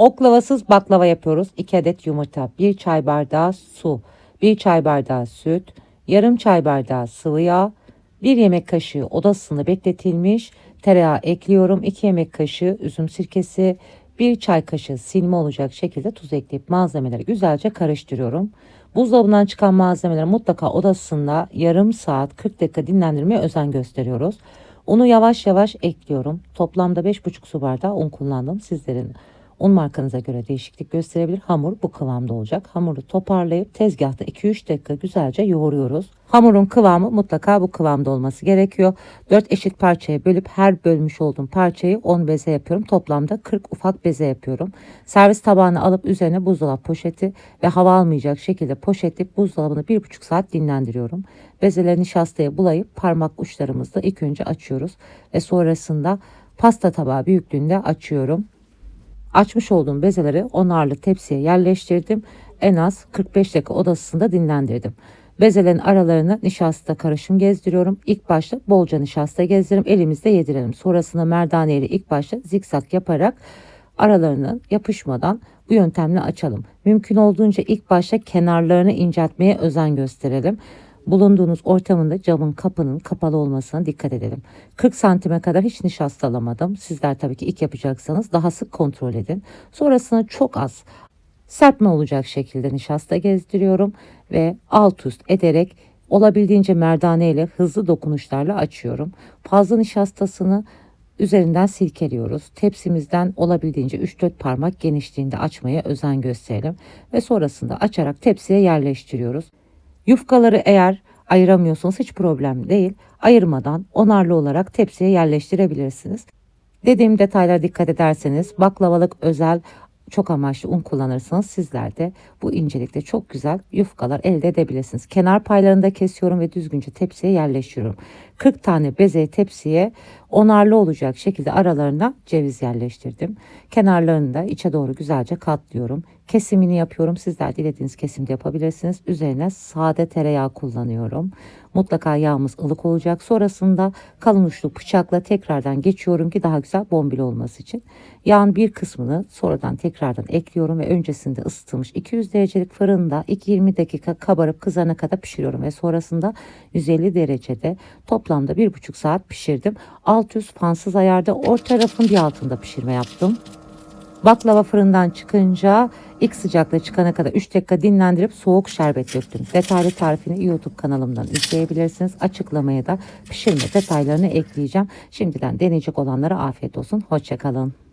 Oklavasız baklava yapıyoruz. 2 adet yumurta, 1 çay bardağı su, 1 çay bardağı süt, yarım çay bardağı sıvı yağ, 1 yemek kaşığı odasında bekletilmiş tereyağı ekliyorum. 2 yemek kaşığı üzüm sirkesi, 1 çay kaşığı silme olacak şekilde tuz ekleyip malzemeleri güzelce karıştırıyorum. Buzdolabından çıkan malzemeleri mutlaka odasında yarım saat 40 dakika dinlendirmeye özen gösteriyoruz. Unu yavaş yavaş ekliyorum. Toplamda 5,5 su bardağı un kullandım. Sizlerin un markanıza göre değişiklik gösterebilir. Hamur bu kıvamda olacak. Hamuru toparlayıp tezgahta 2-3 dakika güzelce yoğuruyoruz. Hamurun kıvamı mutlaka bu kıvamda olması gerekiyor. 4 eşit parçaya bölüp her bölmüş olduğum parçayı 10 beze yapıyorum. Toplamda 40 ufak beze yapıyorum. Servis tabağını alıp üzerine buzdolabı poşeti ve hava almayacak şekilde poşetleyip buzdolabını 1,5 saat dinlendiriyorum. Bezeleri nişastaya bulayıp parmak uçlarımızda ilk önce açıyoruz ve sonrasında pasta tabağı büyüklüğünde açıyorum. Açmış olduğum bezeleri onarlı tepsiye yerleştirdim. En az 45 dakika odasında dinlendirdim. Bezelerin aralarını nişasta karışım gezdiriyorum. İlk başta bolca nişasta gezdiririm. Elimizde yedirelim. Sonrasında merdane ile ilk başta zikzak yaparak aralarını yapışmadan bu yöntemle açalım. Mümkün olduğunca ilk başta kenarlarını inceltmeye özen gösterelim. Bulunduğunuz ortamında camın kapının kapalı olmasına dikkat edelim. 40 santime kadar hiç nişasta alamadım. Sizler tabii ki ilk yapacaksanız daha sık kontrol edin. Sonrasında çok az serpme olacak şekilde nişasta gezdiriyorum ve alt üst ederek olabildiğince merdane ile hızlı dokunuşlarla açıyorum. Fazla nişastasını üzerinden silkeliyoruz. Tepsimizden olabildiğince 3-4 parmak genişliğinde açmaya özen gösterelim ve sonrasında açarak tepsiye yerleştiriyoruz. Yufkaları eğer ayıramıyorsanız hiç problem değil. Ayırmadan onarlı olarak tepsiye yerleştirebilirsiniz. Dediğim detaylara dikkat ederseniz baklavalık özel çok amaçlı un kullanırsanız sizler de bu incelikte çok güzel yufkalar elde edebilirsiniz. Kenar paylarını da kesiyorum ve düzgünce tepsiye yerleştiriyorum. 40 tane bezeyi tepsiye onarlı olacak şekilde aralarına ceviz yerleştirdim. Kenarlarını da içe doğru güzelce katlıyorum. Kesimini yapıyorum. Sizler dilediğiniz kesimde yapabilirsiniz. Üzerine sade tereyağı kullanıyorum. Mutlaka yağımız ılık olacak. Sonrasında kalın uçlu bıçakla tekrardan geçiyorum ki daha güzel bombil olması için. Yağın bir kısmını sonradan tekrardan ekliyorum ve öncesinde ısıtılmış 200 derecelik fırında 2-20 dakika kabarıp kızana kadar pişiriyorum ve sonrasında 150 derecede toplamda 1,5 saat pişirdim. Alt üst fansız ayarda orta tarafın bir altında pişirme yaptım. Baklava fırından çıkınca ilk sıcaklığı çıkana kadar 3 dakika dinlendirip soğuk şerbet döktüm. Detaylı tarifini YouTube kanalımdan izleyebilirsiniz. Açıklamaya da pişirme detaylarını ekleyeceğim. Şimdiden deneyecek olanlara afiyet olsun. Hoşçakalın.